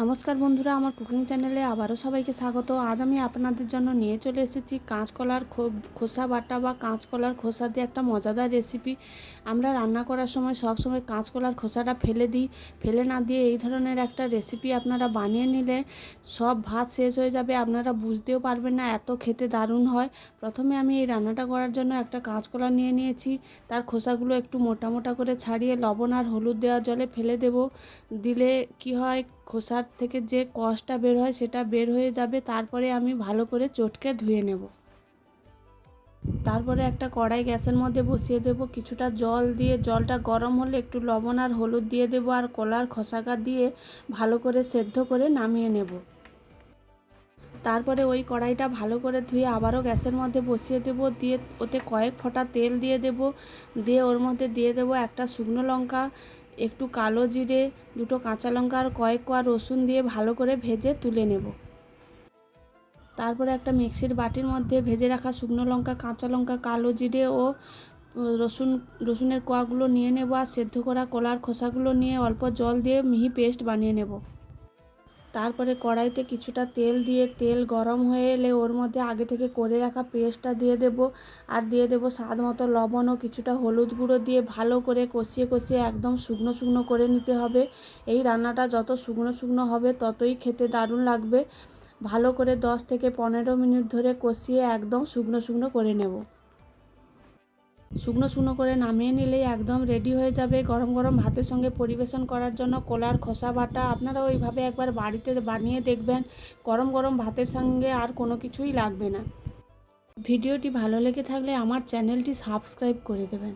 নমস্কার বন্ধুরা, আমার কুকিং চ্যানেলে আবারও সবাইকে স্বাগত। আজ আমি আপনাদের জন্য নিয়ে চলে এসেছি কাঁচকলার খোসা বাটা বা কাঁচকলার খোসা দিয়ে একটা মজাদার রেসিপি আমরা রান্না করার সময় সব সময় কাঁচকলার খোসাটা ফেলে দিই। ফেলে না দিয়ে এই ধরনের একটা রেসিপি আপনারা বানিয়ে নিলে সব ভাত শেষ হয়ে যাবে, আপনারা বুঝতেও পারবেন না এত খেতে দারুণ হয়। প্রথমে আমি এই রান্নাটা করার জন্য একটা কাঁচকলা নিয়ে নিয়েছি। তার খোসাগুলো একটু মোটা মোটা করে ছাড়িয়ে লবণ আর হলুদ দেওয়া জলে ফেলে দেব। দিলে কি হয়, খোসার থেকে যে কষটা বের হয় সেটা বের হয়ে যাবে, তারপরে আমি ভালো করে চটকে ধুয়ে নেব। তারপরে একটা কড়াই গ্যাসের মধ্যে বসিয়ে দেব, কিছুটা জল দিয়ে, জলটা গরম হলে একটু লবণ আর হলুদ দিয়ে দেবো আর কলার খোসাকা দিয়ে ভালো করে সেদ্ধ করে নামিয়ে নেব। তারপরে ওই কড়াইটা ভালো করে ধুয়ে আবারও গ্যাসের মধ্যে বসিয়ে দেব, দিয়ে ওতে কয়েক ফোঁটা তেল দিয়ে দেব, দিয়ে ওর মধ্যে দিয়ে দেব একটা শুকনো লঙ্কা একটু কালো জিরে, দুটো কাঁচা লঙ্কা আর কয়েক কোয়া রসুন দিয়ে ভালো করে ভেজে তুলে নেব। তারপরে একটা মিক্সির বাটির মধ্যে ভেজে রাখা শুকনো লঙ্কা, কাঁচা লঙ্কা, কালো জিরে ও রসুন, রসুনের কোয়াগুলো নিয়ে নেব আর সেদ্ধ করা কলার খোসাগুলো নিয়ে অল্প জল দিয়ে মিহি পেস্ট বানিয়ে নেব। তারপরে কড়াইতে কিছুটা তেল দিয়ে তেল গরম হয়ে এলে ওর মধ্যে আগে থেকে করে রাখা পেস্টটা দিয়ে দেব আর দিয়ে দেব স্বাদ মতো লবণ ও কিছুটা হলুদ গুঁড়ো দিয়ে ভালো করে কষিয়ে কষিয়ে একদম শুকনো শুকনো করে নিতে হবে। এই রান্নাটা যত শুকনো শুকনো হবে ততই খেতে দারুণ লাগবে। ভালো করে দশ থেকে পনেরো মিনিট ধরে কষিয়ে একদম শুকনো শুকনো করে নেব। শুকনো শুকনো করে নামিয়ে নিলেই একদম রেডি হয়ে যাবে। গরম গরম ভাতের সঙ্গে পরিবেশন করার জন্য কলার খোসা বাটা আপনারা ওইভাবে একবার বাড়িতে বানিয়ে দেখবেন। গরম গরম ভাতের সঙ্গে আর কোনো কিছুই লাগবে না। ভিডিওটি ভালো লেগে থাকলে আমার চ্যানেলটি সাবস্ক্রাইব করে দেবেন।